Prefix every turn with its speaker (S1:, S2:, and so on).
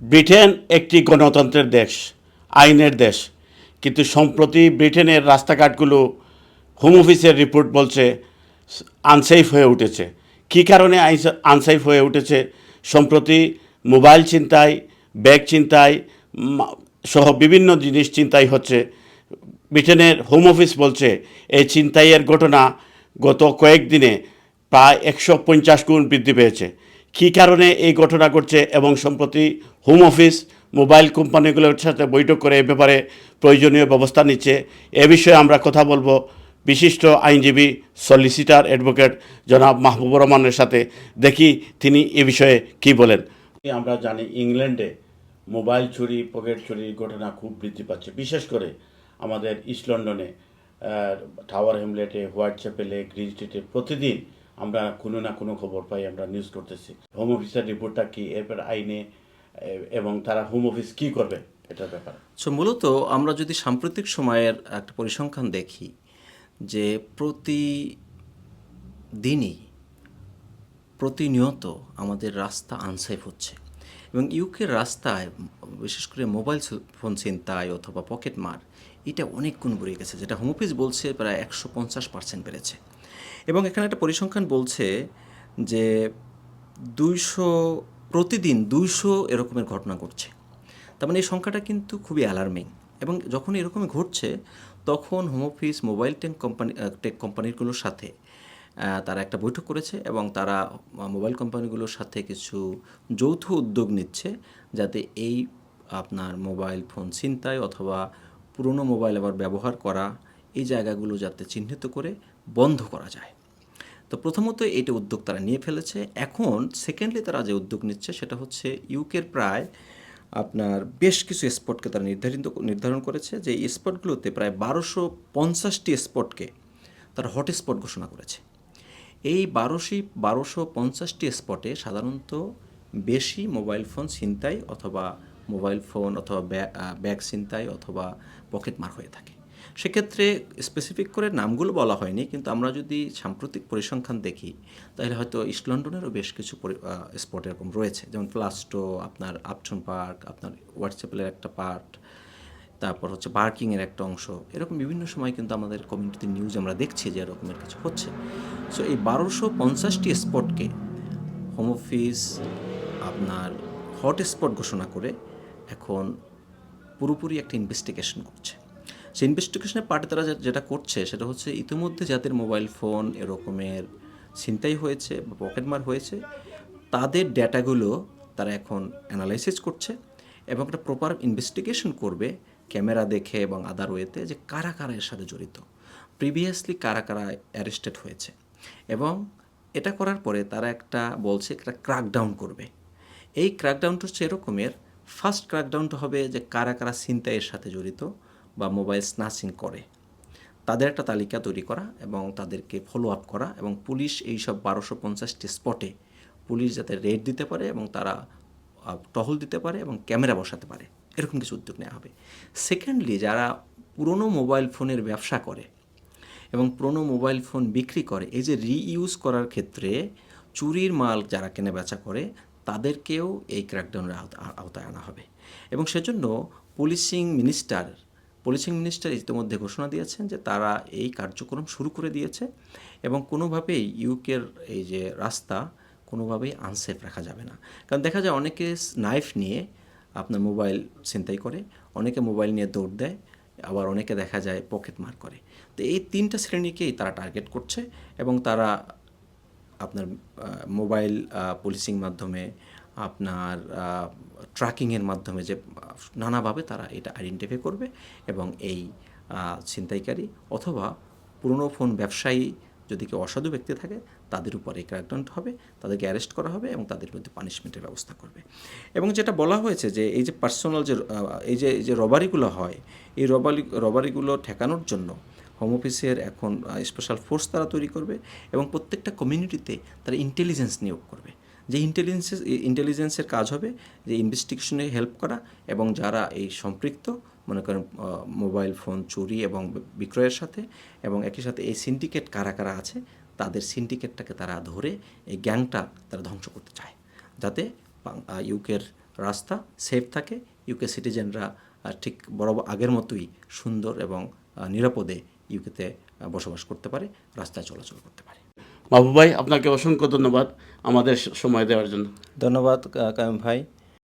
S1: Britain একটি গণতন্ত্রের দেশ, আইনের দেশ। কিন্তু সম্প্রতি ব্রিটেনের রাস্তাঘাটগুলো হোম অফিসের রিপোর্ট বলছে আনসেফ হয়ে উঠেছে। কী কারণে আনসেফ হয়ে উঠেছে? সম্প্রতি মোবাইল চিন্তায় ব্যাগ চিন্তায় সহ বিভিন্ন জিনিস চিন্তাই হচ্ছে। ব্রিটেনের হোম অফিস বলছে, এই ছিনতাইয়ের ঘটনা গত কয়েকদিনে প্রায় একশো পঞ্চাশ গুণ বৃদ্ধি পেয়েছে। কী কারণে এই ঘটনা ঘটছে এবং সম্প্রতি হোম অফিস মোবাইল কোম্পানিগুলোর সাথে বৈঠক করে এ ব্যাপারে প্রয়োজনীয় ব্যবস্থা নিচ্ছে। এ বিষয়ে আমরা কথা বলব বিশিষ্ট আইনজীবী সলিসিটার অ্যাডভোকেট জনাব মাহবুবুর রহমানের সাথে। দেখি তিনি এ বিষয়ে কি বলেন। আমরা জানি ইংল্যান্ডে মোবাইল চুরি পকেট চুরির ঘটনা খুব বৃদ্ধি পাচ্ছে। বিশেষ করে আমাদের ইস্ট লন্ডনে টাওয়ার হ্যামলেটে হোয়াইট চ্যাপেলে গ্রিন স্ট্রিটে প্রতিদিন আমরা কোনো না কোনো খবর পাই, আমরা নিউজ করতেছি। হোম অফিসের রিপোর্টটা কি? এরপর আইনে এবং তারা হোম অফিস কি করবে? এটার ব্যাপার।
S2: সো মূলত আমরা যদি সাম্প্রতিক সময়ের একটা পরিসংখ্যান দেখি, যে প্রতি দিনই প্রতিনিয়ত আমাদের রাস্তা আনসেফ হচ্ছে। এবং ইউকের রাস্তায়, বিশেষ করে মোবাইল ফোন ছিনতাই অথবা পকেট মার, এটা অনেক গুণ বেড়ে গেছে। যেটা হোম অফিস বলছে প্রায় একশো পঞ্চাশ পার্সেন্ট বেড়েছে। এবং এখানে একটা পরিসংখ্যান বলছে যে দুইশো, প্রতিদিন দুইশো এরকমের ঘটনা ঘটছে। তার মানে এই সংখ্যাটা কিন্তু খুবই অ্যালার্মিং এবং যখন এরকমই ঘটছে, তখন home office mobile tech company tech কোম্পানিগুলোর সাথে তারা একটা বৈঠক করেছে এবং তারা মোবাইল কোম্পানিগুলোর সাথে কিছু যৌথ উদ্যোগ নিচ্ছে যাতে এই আপনার মোবাইল ফোন ছিনতাই অথবা পুরনো মোবাইল আবার ব্যবহার করা এই জায়গাগুলো যাতে চিহ্নিত করে বন্ধ করা যায়। তো প্রথমত এইটা উদ্যোগ তারা নিয়ে ফেলেছে। এখন সেকেন্ডলি তারা যে উদ্যোগ নিচ্ছে সেটা হচ্ছে ইউকের প্রায় আপনার বেশ কিছু স্পটকে তারা নির্ধারিত নির্ধারণ করেছে যে স্পটগুলোতে প্রায় বারোশো পঞ্চাশটি স্পটকে তারা হটস্পট ঘোষণা করেছে। এই বারোশি, বারোশো পঞ্চাশটি স্পটে সাধারণত বেশি মোবাইল ফোন ছিনতাই অথবা মোবাইল ফোন অথবা ব্যাগ ছিনতাই অথবা পকেট মার হয়ে থাকে। সেক্ষেত্রে স্পেসিফিক করে নামগুলো বলা হয়নি, কিন্তু আমরা যদি সাম্প্রতিক পরিসংখ্যান দেখি, তাহলে হয়তো ইস্ট লন্ডনেরও বেশ কিছু স্পট এরকম রয়েছে। যেমন প্লাস্টো আপনার আপটন পার্ক আপনার হোয়াটসঅ্যাপের একটা পার্ট তারপর হচ্ছে পার্কিংয়ের একটা অংশ। এরকম বিভিন্ন সময় কিন্তু আমাদের কমিউনিটিতে নিউজ আমরা দেখছি যে এরকমের কিছু হচ্ছে। সো এই বারোশো পঞ্চাশটি স্পটকে হোম অফিস আপনার হটস্পট ঘোষণা করে এখন পুরোপুরি একটা ইনভেস্টিগেশন করছে। সেই ইনভেস্টিগেশনের পার্টে তারা যেটা করছে সেটা হচ্ছে ইতিমধ্যে যাদের মোবাইল ফোন এরকমের ছিনতাই হয়েছে বা পকেটমার হয়েছে, তাদের ডেটাগুলো তারা এখন অ্যানালাইসিস করছে এবং একটা প্রপার ইনভেস্টিগেশন করবে ক্যামেরা দেখে এবং আদার ওয়েতে যে কারা কারা এর সাথে জড়িত। প্রিভিয়াসলি কারা কারা অ্যারেস্টেড হয়েছে। এবং এটা করার পরে তারা একটা বলছে একটা ক্র্যাকডাউন করবে। এই ক্র্যাকডাউনটা হচ্ছে এরকমের ফার্স্ট ক্র্যাকডাউনটা হবে যে কারা কারা ছিনতাইয়ের সাথে জড়িত বা মোবাইল স্নাচিং করে। তাদের একটা তালিকা তৈরি করা এবং তাদেরকে ফলো আপ করা এবং পুলিশ এই সব বারোশো পঞ্চাশটি স্পটে পুলিশ যাতে রেড দিতে পারে এবং তারা টহল দিতে পারে এবং ক্যামেরা বসাতে পারে। এরকম কিছু উদ্যোগ নেওয়া হবে। সেকেন্ডলি যারা পুরনো মোবাইল ফোনের ব্যবসা করে এবং পুরনো মোবাইল ফোন বিক্রি করে, এই যে রিইউজ করার ক্ষেত্রে চুরির মাল যারা কেনা বেচা করে, তাদেরকেও এই ক্র্যাকডাউনের আওতা- আওতায় আনা হবে। এবং সেজন্য পুলিশিং মিনিস্টার পুলিশিং মিনিস্টার ইতিমধ্যে ঘোষণা দিয়েছেন যে তারা এই কার্যক্রম শুরু করে দিয়েছে এবং কোনোভাবেই ইউকের এই যে রাস্তা কোনোভাবেই আনসেফ রাখা যাবে না। কারণ দেখা যায় অনেকে নাইফ নিয়ে আপনার মোবাইল ছিনতাই করে, অনেকে মোবাইল নিয়ে দৌড় দেয়, আবার অনেকে দেখা যায় পকেট মার করে। তো এই তিনটা শ্রেণীকেই তারা টার্গেট করছে এবং তারা আপনার মোবাইল পুলিশিং মাধ্যমে, আপনার ট্র্যাকিংয়ের মাধ্যমে যে, নানাভাবে তারা এটা আইডেন্টিফাই করবে এবং এই ছিনতাইকারী অথবা পুরনো ফোন ব্যবসায়ী যদি কেউ অসাধু ব্যক্তি থাকে, তাদের উপর ক্র্যাকডাউন হবে, তাদেরকে অ্যারেস্ট করা হবে এবং তাদের বিরুদ্ধে পানিশমেন্টের ব্যবস্থা করবে। এবং যেটা বলা হয়েছে যে, এই যে পার্সোনাল যে এই যে এই যে রবারিগুলো হয়, এই রবারি রবারিগুলো ঠেকানোর জন্য হোম অফিসের এখন স্পেশাল ফোর্স তারা তৈরি করবে এবং প্রত্যেকটা কমিউনিটিতে তারা ইন্টেলিজেন্স নিয়োগ করবে। যে ইন্টেলিজেন্সের ইন্টেলিজেন্সের কাজ হবে যে ইনভেস্টিগেশনে হেল্প করা এবং যারা এই সম্পৃক্ত মনে করেন মোবাইল ফোন চুরি এবং বিক্রয়ের সাথে এবং একই সাথে এই সিন্ডিকেট কারা কারা আছে তাদের সিন্ডিকেটটাকে তারা ধরে এই গ্যাংটা তারা ধ্বংস করতে চায়। যাতে ইউকের রাস্তা সেফ থাকে ইউকে সিটিজেনরা ঠিক বড় আগের মতোই সুন্দর এবং নিরাপদে ইউকেতে বসবাস করতে পারে রাস্তায় চলাচল করতে পারে।
S1: মাহবুব ভাই আপনাকে অসংখ্য ধন্যবাদ আমাদের সময় দেওয়ার জন্য।
S2: ধন্যবাদ কায়ম ভাই।